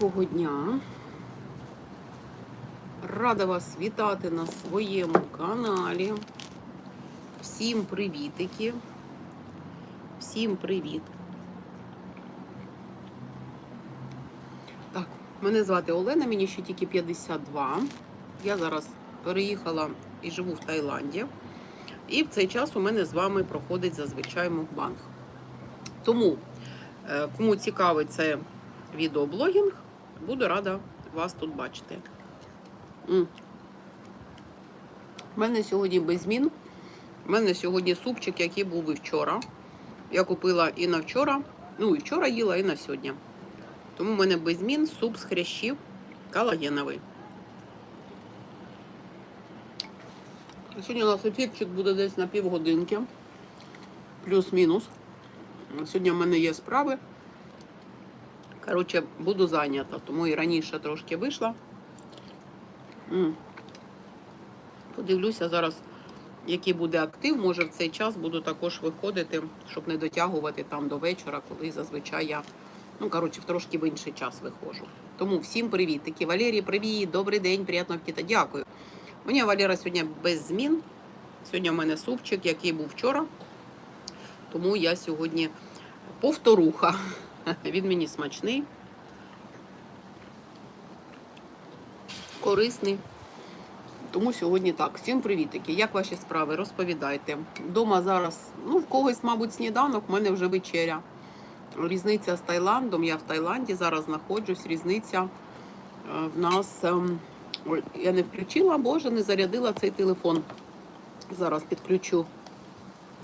Доброго дня. Рада вас вітати на своєму каналі. Всім привітики. Всім привіт. Так, мене звати Олена, мені ще тільки 52. Я зараз переїхала і живу в Таїланді. І в цей час у мене з вами проходить зазвичай мукбанг. Тому, е, кому цікавий це відеоблогінг, буду рада вас тут бачити. У мене сьогодні без змін. У мене сьогодні супчик, який був і вчора. Я купила і на вчора, ну і вчора їла, і на сьогодні. Тому в мене без змін суп з хрящів колагеновий. Сьогодні у нас ефірчик буде десь на півгодинки. Плюс-мінус. Сьогодні в мене є справи. Коротше, буду зайнята, тому і раніше трошки вийшла. Подивлюся зараз, який буде актив. Може в цей час буду також виходити, щоб не дотягувати там до вечора, коли зазвичай я, ну, коротше, в трошки в інший час виходжу. Тому всім привіт. Такі Валерій, привіт, добрий день, приємного апетита. Дякую. Мені Валера сьогодні без змін. Сьогодні в мене супчик, який був вчора. Тому я сьогодні повторуха. Він мені смачний, корисний. Тому сьогодні так. Всім привітики. Як ваші справи? Розповідайте. Дома зараз, ну, в когось, мабуть, сніданок, в мене вже вечеря. Різниця з Таїландом. Я в Таїланді зараз знаходжусь. Різниця е, в нас. ем, я не включила, боже, не зарядила цей телефон. Зараз підключу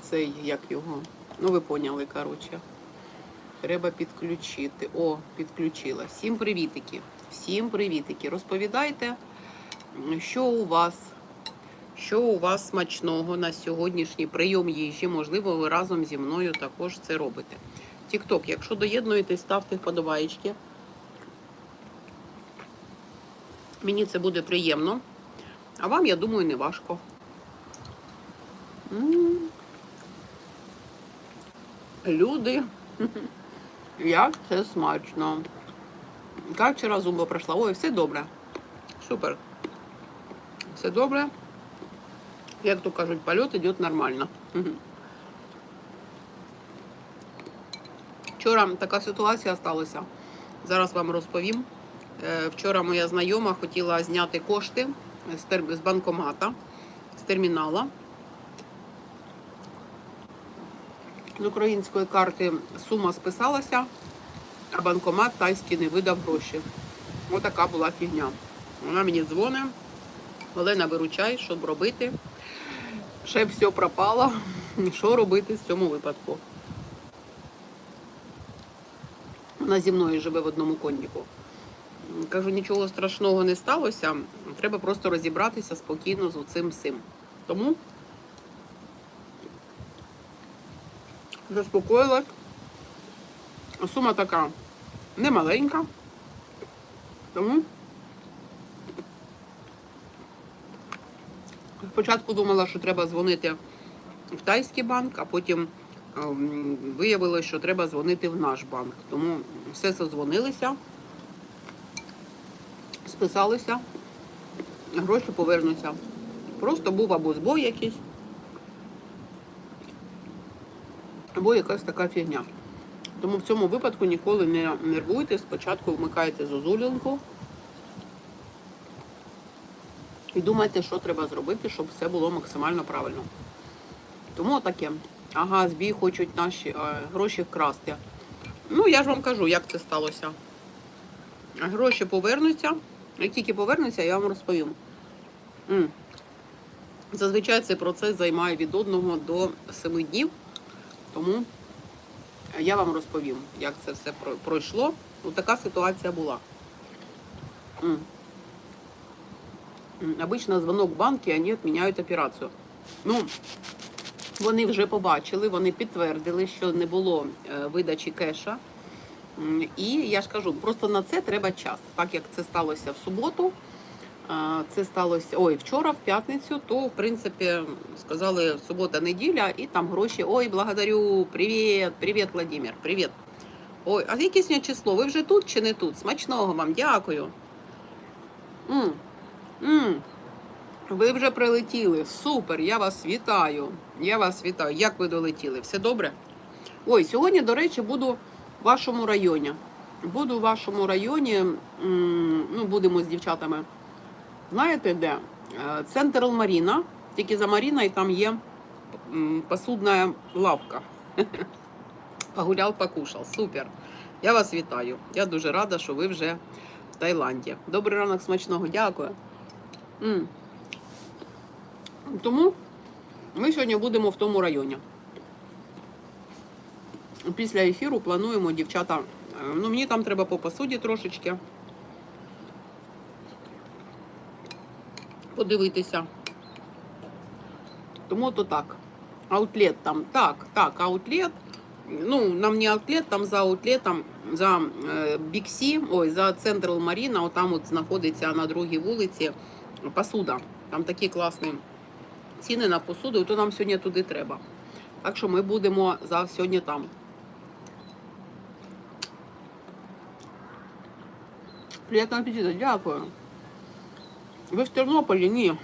цей, як його. Ну, ви поняли, коротше. Треба підключити. О, підключила. Всім привітики. Всім привітики. Розповідайте, що у вас, що у вас смачного на сьогоднішній прийом їжі. Можливо, ви разом зі мною також це робите. Тікток, якщо доєднуєтесь, ставте вподобаєчки. Мені це буде приємно. А вам, я думаю, не важко. Люди. Як це смачно. Як вчора зуба пройшла? Ой, все добре. Супер. Все добре. Як то кажуть, польот йде нормально. Вчора така ситуація сталася. Зараз вам розповім. Е, Вчора моя знайома хотіла зняти кошти з банкомата, з термінала. З української карти сума списалася, а банкомат тайський не видав гроші. Отака була фігня. Вона мені дзвонить, Олена, виручай, що б робити. Ще все пропало. Що робити в цьому випадку? Вона зі мною живе в одному кондіку. Кажу, нічого страшного не сталося. Треба просто розібратися спокійно з цим всім. Тому заспокоїлась. Сума така немаленька. Тому спочатку думала, що треба дзвонити в тайський банк, а потім ем, виявилося, що треба дзвонити в наш банк. Тому все созвонилися, списалися, гроші повернуться. Просто був або збой якийсь, або якась така фігня. Тому в цьому випадку ніколи не нервуйте, спочатку вмикайте зозулінку і думайте, що треба зробити, щоб все було максимально правильно. Тому таке. Ага, збій хочуть наші е, гроші вкрасти. Ну, я ж вам кажу, як це сталося. Гроші повернуться. Як тільки повернуться, я вам розповім. М. Зазвичай цей процес займає від одного до семи днів. Тому я вам розповім, як це все пройшло. Ну, така ситуація була. Обично дзвонок в банк, вони відміняють операцію. Ну, вони вже побачили, вони підтвердили, що не було е, видачі кеша. І я ж кажу, просто на це треба час. Так як це сталося в суботу, це сталося ой, вчора, в п'ятницю, то в принципі сказали субота, неділя, і там гроші. Ой, благодарю, привіт, привіт, Владимир, привіт. Ой, а яке сьогодні число? Ви вже тут чи не тут? Смачного вам, дякую. м м Ви вже прилетіли. Супер, я вас вітаю. Я вас вітаю. Як ви долетіли? Все добре? Ой, сьогодні, до речі, буду в вашому районі. Буду в вашому районі, м, ну, будемо з дівчатами. Знаєте де? Е, Центр Маріна. Тільки за Маріною там є посудна лавка. Погуляв, покушав. Супер. Я вас вітаю. Я дуже рада, що ви вже в Таїланді. Добрий ранок, смачного, дякую. Тому ми сьогодні будемо в тому районі. Після ефіру плануємо, дівчата. е, Ну, мені там треба по посуді трошечки. Подивитися. Тому то так. Аутлет там. Так, так, аутлет. Ну, нам не аутлет, там за аутлетом, за е, Біксі, ой, за Централ Маріна, отам от знаходиться на другій вулиці посуда. Там такі класні ціни на посуду, і то нам сьогодні туди треба. Так що ми будемо за сьогодні там. Приятного аппетита, дякую. Ви в Тернополі? Ні.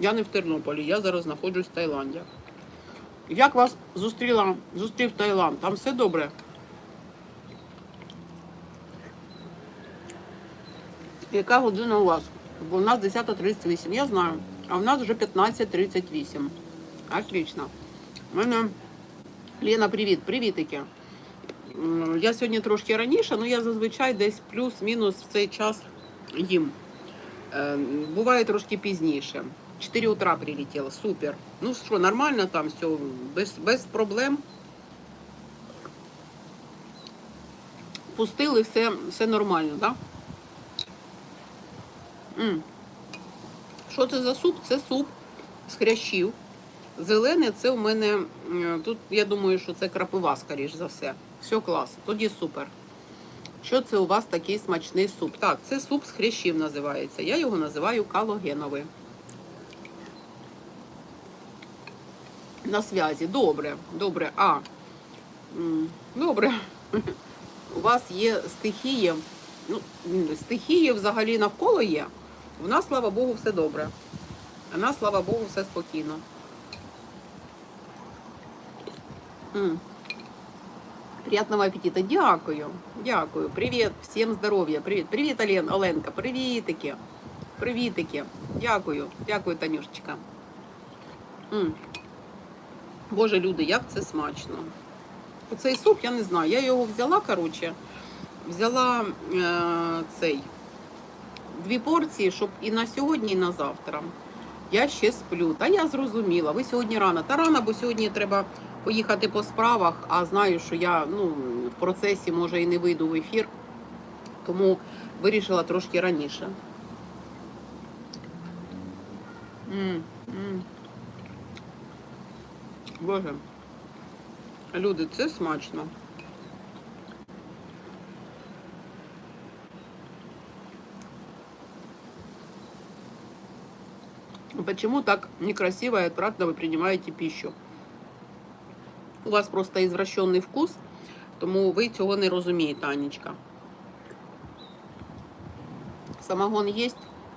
Я не в Тернополі, я зараз знаходжусь в Таїланді. Як вас зустріла, зустрів Таїланд? Там все добре? Яка година у вас? Бо у нас 10.38, я знаю. А в нас вже 15.38. Отлично. У мене Лена, привіт, привітики. Я сьогодні трошки раніше, але я зазвичай десь плюс-мінус в цей час їм. Е, Буває трошки пізніше. 4 утра прилетіла, супер. Ну що, нормально там все, без, без проблем. Пустили, все, все нормально, так? Да? Що це за суп? Це суп з хрящів. Зелене це у мене, тут я думаю, що це крапива, скоріш за все. Все клас, тоді супер. Що це у вас такий смачний суп? Так, це суп з хрящів називається. Я його називаю калогеновий. На зв'язі. Добре, добре. А, добре. У вас є стихії. Ну, стихії взагалі навколо є. У нас, слава Богу, все добре. У нас, слава Богу, все спокійно. М. Приятного аппетита. Дякую. Дякую. Привіт. Всім здоров'я. Привіт. Привіт, Олен, Оленка. Привітики. Привітики. Дякую. Дякую, Танюшечка. М. Боже, люди, як це смачно. Оцей суп, я не знаю. Я його взяла, коротше, взяла е, цей дві порції, щоб і на сьогодні, і на завтра. Я ще сплю. Та я зрозуміла. Ви сьогодні рано. Та рано, бо сьогодні треба поїхати по справах, а знаю, що я ну, в процесі може і не вийду в ефір, тому вирішила трошки раніше. Боже. Люди, це смачно. Почему так некрасиво и отвратно вы принимаете пищу? У вас просто извращенный вкус, тому ви цього не розумієте, Анічка. Самогон є?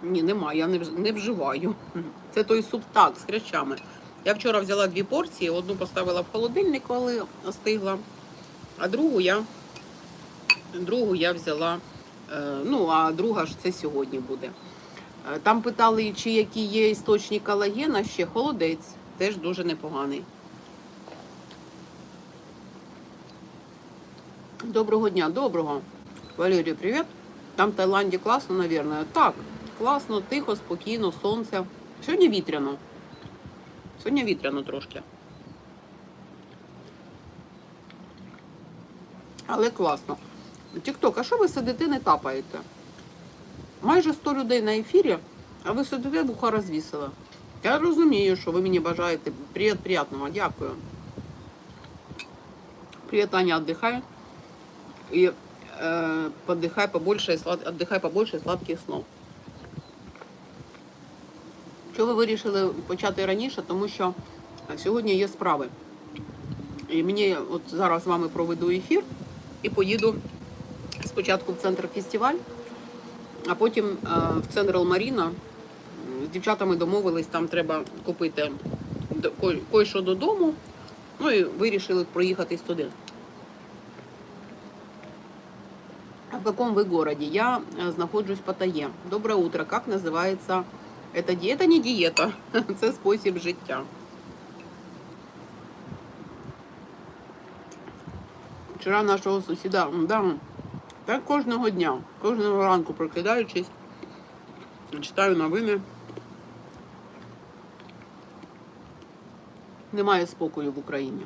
Ні, нема, я не, вживаю. Це той суп так, з хрящами. Я вчора взяла дві порції, одну поставила в холодильник, коли остигла, а другу я, другу я взяла, е, ну, а друга ж це сьогодні буде. Е, Там питали, чи який є істочник колагена, ще холодець, теж дуже непоганий. Доброго дня, доброго. Валерій, привіт. Там в Таїланді класно, мабуть. Так, класно, тихо, спокійно, сонце. Сьогодні вітряно. Сьогодні вітряно трошки. Але класно. Тікток, а що ви сидите, не тапаєте? Майже 100 людей на ефірі, а ви сидите, вуха розвісила. Я розумію, що ви мені бажаєте. Привіт, приятного, дякую. Привіт, Аня, отдыхай И э, подыхай побольше, и слад... отдыхай побольше сладких снов. Що ви вирішили почати раніше, тому що сьогодні є справи. І мені от зараз з вами проведу ефір, і поїду спочатку в центр фестиваль, а потім е, в центр Маріна. З дівчатами домовились, там треба купити до- ко- кое-що додому. Ну і вирішили проїхатись туди. каком вы городе? Я э, знаходжусь в Паттайе. Доброе утро. Как называется эта диета? Не диета, це спосіб життя. Вчора нашого сусіда, м, да, так кожного дня, кожного ранку прокидаючись, читаю новини. Немає спокою в Україні.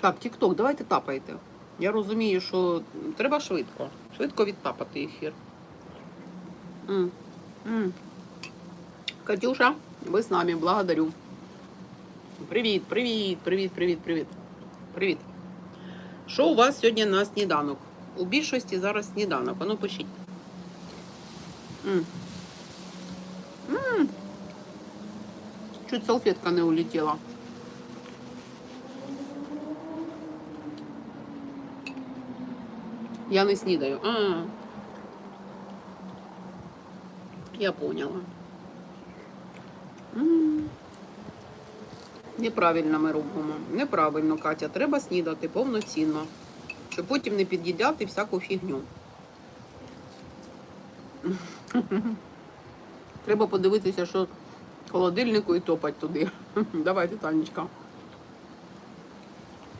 Так, Тік-Ток, давайте тапайте. Я розумію, що треба швидко. Швидко відтапати ефір. М, м. Катюша, ви з нами, благодарю. Привіт, привіт, привіт, привіт, привіт. Привіт. Що у вас сьогодні на сніданок? У більшості зараз сніданок. Ану пишіть. М. М. Чуть салфетка не улетіла. Я не снідаю. А. Я поняла. Неправильно ми робимо. Неправильно, Катя. Треба снідати повноцінно. Щоб потім не під'їдати всяку фігню. Треба подивитися, що холодильнику і топать туди. Давайте, Танечка.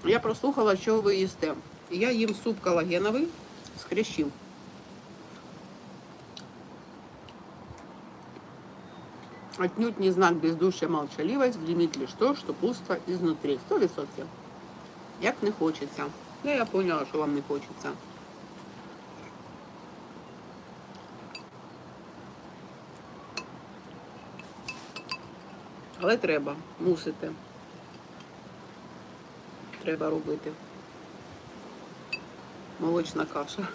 Я прослухала, що ви їсте. Я їм суп колагеновий з. Отнюдь не знак бездушия молчаливость, глядит лишь то, что пусто изнутри. Сто відсотків. Як не хочеться. Ну, я поняла, що вам не хочеться. Але треба, мусите. Треба робити. Молочна каша.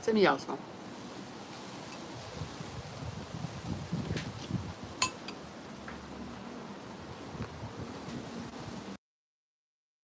Це м'ясо.